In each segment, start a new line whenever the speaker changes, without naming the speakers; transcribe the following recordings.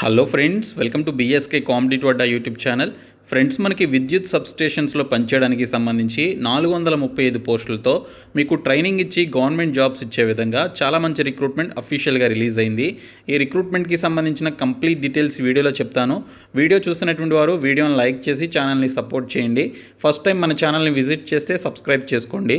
Hello friends welcome to BSK competitive Adda YouTube channel friends మనకి విద్యుత్ సబ్స్టేషన్స్లో పనిచేయడానికి సంబంధించి నాలుగు వందల ముప్పై ఐదు పోస్టులతో మీకు ట్రైనింగ్ ఇచ్చి గవర్నమెంట్ జాబ్స్ ఇచ్చే విధంగా చాలా మంచి రిక్రూట్మెంట్ అఫీషియల్గా రిలీజ్ అయింది. ఈ రిక్రూట్మెంట్కి సంబంధించిన కంప్లీట్ డీటెయిల్స్ వీడియోలో చెప్తాను. వీడియో చూసినటువంటి వారు వీడియోని లైక్ చేసి ఛానల్ని సపోర్ట్ చేయండి. ఫస్ట్ టైం మన ఛానల్ని విజిట్ చేస్తే సబ్స్క్రైబ్ చేసుకోండి.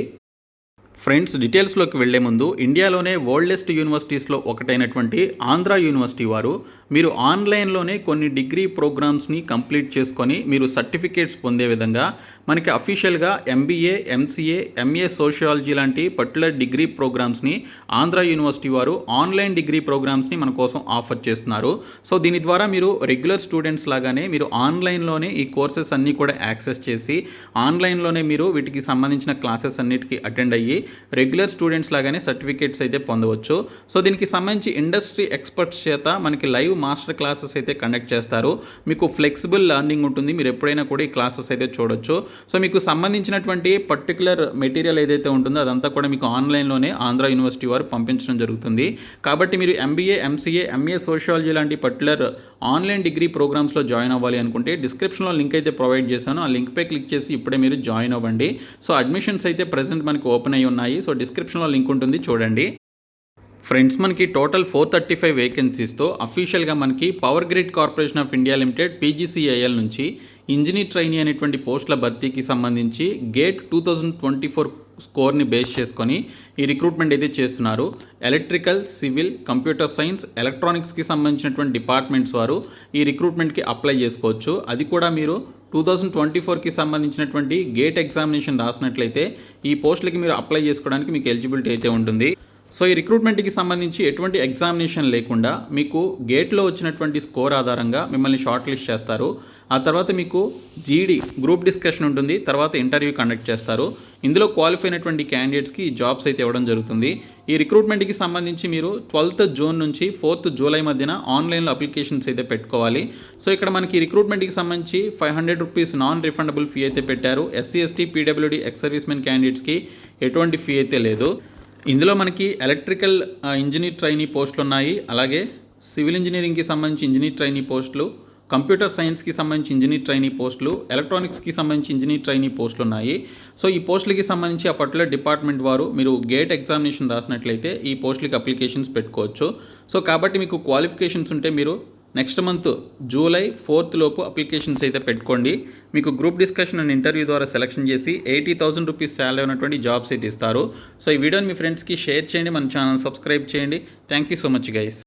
ఫ్రెండ్స్ డీటెయిల్స్లోకి వెళ్ళే ముందు ఇండియాలోనే ఓల్డెస్ట్ యూనివర్సిటీస్లో ఒకటైనటువంటి ఆంధ్ర యూనివర్సిటీ వారు మీరు ఆన్లైన్లోనే కొన్ని డిగ్రీ ప్రోగ్రామ్స్ని కంప్లీట్ చేసుకొని మీరు సర్టిఫికేట్స్ పొందే విధంగా మనకి అఫీషియల్గా ఎంబీఏ ఎంసీఏ ఎంఏ సోషియాలజీ లాంటి పర్టికులర్ డిగ్రీ ప్రోగ్రామ్స్ని ఆంధ్ర యూనివర్సిటీ వారు ఆన్లైన్ డిగ్రీ ప్రోగ్రామ్స్ని మన కోసం ఆఫర్ చేస్తున్నారు. సో దీని ద్వారా మీరు రెగ్యులర్ స్టూడెంట్స్ లాగానే మీరు ఆన్లైన్లోనే ఈ కోర్సెస్ అన్నీ కూడా యాక్సెస్ చేసి ఆన్లైన్లోనే మీరు వీటికి సంబంధించిన క్లాసెస్ అన్నిటికీ అటెండ్ అయ్యి రెగ్యులర్ స్టూడెంట్స్ లాగానే సర్టిఫికేట్స్ అయితే పొందవచ్చు. సో దీనికి సంబంధించి ఇండస్ట్రీ ఎక్స్పర్ట్స్ చేత మనకి లైవ్ మాస్టర్ క్లాసెస్ అయితే కండక్ట్ చేస్తారు. మీకు ఫ్లెక్సిబుల్ లర్నింగ్ ఉంటుంది. మీరు ఎప్పుడైనా కూడా ఈ క్లాసెస్ అయితే చూడొచ్చు. సో మీకు సంబంధించినటువంటి పర్టికులర్ మెటీరియల్ ఏదైతే ఉంటుందో అదంతా కూడా మీకు ఆన్లైన్లోనే ఆంధ్ర యూనివర్సిటీ వారు పంపించడం జరుగుతుంది. కాబట్టి మీరు ఎంబీఏ ఎంసీఏ ఎంఏ సోషియాలజీ లాంటి పర్టికులర్ ఆన్లైన్ డిగ్రీ ప్రోగ్రామ్స్లో జాయిన్ అవ్వాలి అనుకుంటే డిస్క్రిప్షన్లో లింక్ అయితే ప్రొవైడ్ చేశాను. ఆ లింక్పై క్లిక్ చేసి ఇప్పుడే మీరు జాయిన్ అవ్వండి. సో అడ్మిషన్స్ అయితే ప్రజెంట్ మనకి ఓపెన్ అయి ఉన్నాయి. సో డిస్క్రిప్షన్లో లింక్ ఉంటుంది. చూడండి. ఫ్రెండ్స్ మనకి టోటల్ ఫోర్ థర్టీ ఫైవ్ వేకెన్సీస్తో అఫీషియల్గా మనకి power grid corporation of India limited PGCIL నుంచి ఇంజనీర్ ట్రైనీ అనేటువంటి పోస్టుల భర్తీకి సంబంధించి GATE two thousand twenty four స్కోర్ని base చేసుకొని ఈ రిక్రూట్మెంట్ అయితే చేస్తున్నారు. ఎలక్ట్రికల్ సివిల్ కంప్యూటర్ సైన్స్ ఎలక్ట్రానిక్స్కి సంబంధించినటువంటి డిపార్ట్మెంట్స్ వారు ఈ రిక్రూట్మెంట్కి అప్లై చేసుకోవచ్చు. అది కూడా మీరు టూ థౌజండ్ ట్వంటీ ఫోర్కి సంబంధించినటువంటి గేట్ ఎగ్జామినేషన్ రాసినట్లయితే ఈ పోస్టులకి మీరు అప్లై చేసుకోవడానికి మీకు ఎలిజిబిలిటీ అయితే ఉంటుంది. సో ఈ రిక్రూట్మెంట్కి సంబంధించి ఎటువంటి ఎగ్జామినేషన్ లేకుండా మీకు గేట్లో వచ్చినటువంటి స్కోర్ ఆధారంగా మిమ్మల్ని షార్ట్ లిస్ట్ చేస్తారు. ఆ తర్వాత మీకు జీడీ గ్రూప్ డిస్కషన్ ఉంటుంది తర్వాత ఇంటర్వ్యూ కండక్ట్ చేస్తారు. ఇందులో క్వాలిఫై అయినటువంటి క్యాండిడేట్స్కి జాబ్స్ అయితే ఇవ్వడం జరుగుతుంది. ఈ రిక్రూట్మెంట్కి సంబంధించి మీరు ట్వెల్త్ జూన్ నుంచి ఫోర్త్ జూలై మధ్యన ఆన్లైన్లో అప్లికేషన్స్ అయితే పెట్టుకోవాలి. సో ఇక్కడ మనకి రిక్రూట్మెంట్కి సంబంధించి five hundred rupees non refundable fee అయితే పెట్టారు. SC ST PWD ex servicemen క్యాండిడేట్స్కి ఎటువంటి ఫీ అయితే లేదు. ఇందులో మనకి ఎలక్ట్రికల్ ఇంజనీర్ ట్రైనీ పోస్టులు ఉన్నాయి. అలాగే సివిల్ ఇంజనీరింగ్కి సంబంధించి ఇంజనీర్ ట్రైనీ పోస్టులు కంప్యూటర్ సైన్స్కి సంబంధించి ఇంజనీర్ ట్రైనీ పోస్టులు ఎలక్ట్రానిక్స్కి సంబంధించి ఇంజనీర్ ట్రైనీ పోస్టులు ఉన్నాయి సో ఈ పోస్టులకి సంబంధించి ఆ పర్టికులర్ డిపార్ట్మెంట్ వారు మీరు గేట్ ఎగ్జామినేషన్ రాసినట్లయితే ఈ పోస్టులకి అప్లికేషన్స్ పెట్టుకోవచ్చు. సో కాబట్టి మీకు క్వాలిఫికేషన్స్ ఉంటే మీరు నెక్స్ట్ మంత్ జూలై ఫోర్త్ లోపు అప్లికేషన్స్ అయితే పెట్టుకోండి. మీకు గ్రూప్ డిస్కషన్ అండ్ ఇంటర్వ్యూ ద్వారా సెలెక్షన్ చేసి ఎయిటీ థౌసండ్ రూపీస్ శాలరీ ఉన్నటువంటి జాబ్స్ అయితే ఇస్తారు. సో ఈ వీడియోని మీ ఫ్రెండ్స్కి షేర్ చేయండి మన ఛానల్ సబ్స్క్రైబ్ చేయండి. Thank you so much guys.